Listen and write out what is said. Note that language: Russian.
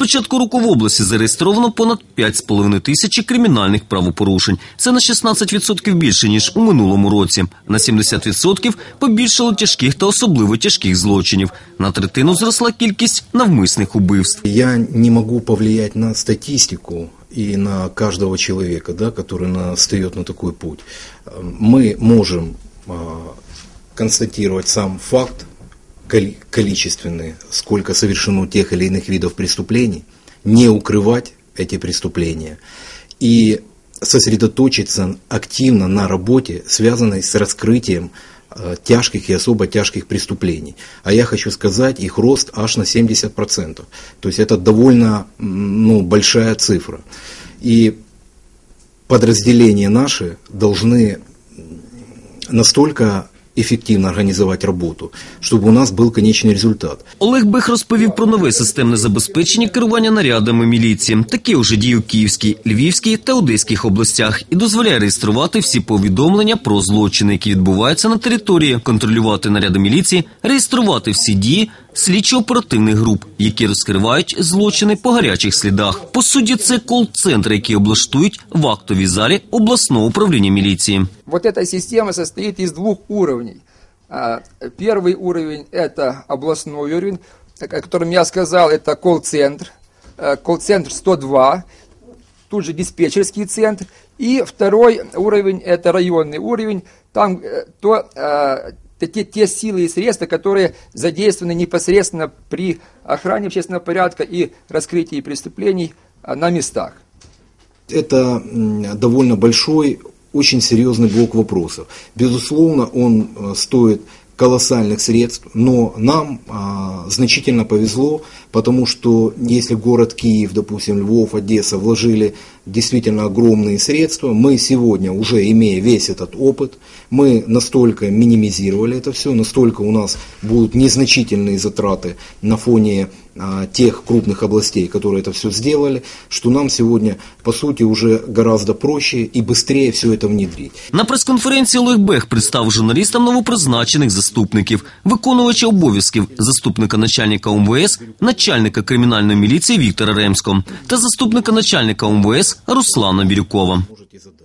початку року в області зареєстровано понад 5,5 тисячі кримінальних правопорушень. Це на 16% більше ніж у минулому році. На 70% побільшало тяжких та особливо тяжких злочинів. На третину зросла кількість навмисних убивств. Я не могу повлиять на статистику и на каждого человека, да, который на- встает на такой путь. Э, Мы можем а, констатировать сам факт коли- количественный, сколько совершено тех или иных видов преступлений, не укрывать эти преступления и сосредоточиться активно на работе, связанной с раскрытием э, тяжких и особо тяжких преступлений. А я хочу сказать, их рост аж на 70%. То есть это довольно ну, большая цифра. И подразделения наши должны настолько эффективно организовать работу, чтобы у нас был конечный результат. Олег Бих розповів про нове системне забезпечення керування нарядами міліції. Таке уже діє у Київській, Львівській та Одеських областях і дозволяє реєструвати всі повідомлення про злочини, які відбуваються на території, контролювати наряди міліції, реєструвати всі дії слідчо-оперативних груп, які розкривають злочини по гарячих слідах. По суті, це кол-центри, які облаштують в актовій залі обласного управління міліції. Вот эта система состоит из двух уровней. А, Первый уровень – это областной уровень, о котором я сказал, это колл-центр, э, колл-центр 102, тут же диспетчерский центр. И второй уровень – это районный уровень, там э, то, э, те, те- те силы и средства, которые задействованы непосредственно при охране общественного порядка и раскрытии преступлений на местах. Это довольно большой, очень серьезный блок вопросов. Безусловно, он э, стоит колоссальных средств, но нам а, значительно повезло, потому что если город Киев, допустим, Львов, Одесса вложили действительно огромные средства, мы сегодня, уже имея весь этот опыт, мы настолько минимизировали это все, настолько у нас будут незначительные затраты на фоне а, тех крупных областей, которые это все сделали, что нам сегодня, по сути, уже гораздо проще и быстрее все это внедрить. На прес-конференції Олег Бех представив журналістам новопризначених заступників, виконувача обов'язків заступника начальника УМВС, начальника кримінальної міліції Віктора Ремського та заступника начальника УМВС Руслана Бірюкова. Можете задать.